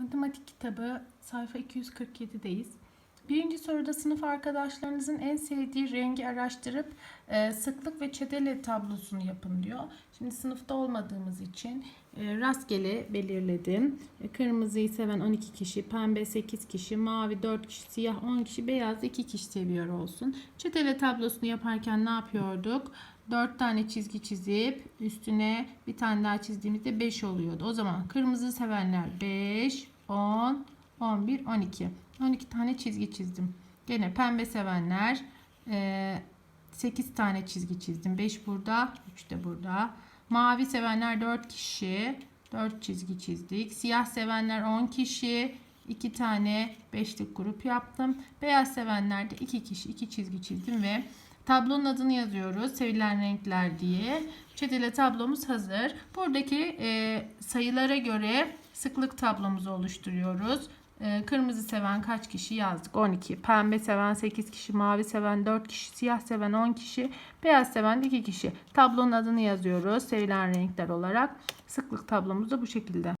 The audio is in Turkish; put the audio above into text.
Matematik kitabı sayfa 247'deyiz. Birinci soruda sınıf arkadaşlarınızın en sevdiği rengi araştırıp e, sıklık ve çetele tablosunu yapın diyor. Şimdi sınıfta olmadığımız için e, rastgele belirledim. E, kırmızıyı seven 12 kişi, pembe 8 kişi, mavi 4 kişi, siyah 10 kişi, beyaz 2 kişi seviyor olsun. Çetele tablosunu yaparken ne yapıyorduk? 4 tane çizgi çizip üstüne bir tane daha çizdiğimizde 5 oluyordu. O zaman kırmızı sevenler 5, 10, 11, 12. 12 tane çizgi çizdim. Gene pembe sevenler 8 tane çizgi çizdim. 5 burada, 3 de burada. Mavi sevenler 4 kişi. 4 çizgi çizdik. Siyah sevenler 10 kişi. 2 tane 5'lik grup yaptım. Beyaz sevenler de 2 kişi 2 çizgi çizdim ve tablonun adını yazıyoruz. Sevilen renkler diye. Çetele tablomuz hazır. Buradaki e, sayılara göre sıklık tablomuzu oluşturuyoruz. E, kırmızı seven kaç kişi yazdık? 12. Pembe seven 8 kişi, mavi seven 4 kişi, siyah seven 10 kişi, beyaz seven 2 kişi. Tablonun adını yazıyoruz sevilen renkler olarak. Sıklık tablomuz da bu şekilde.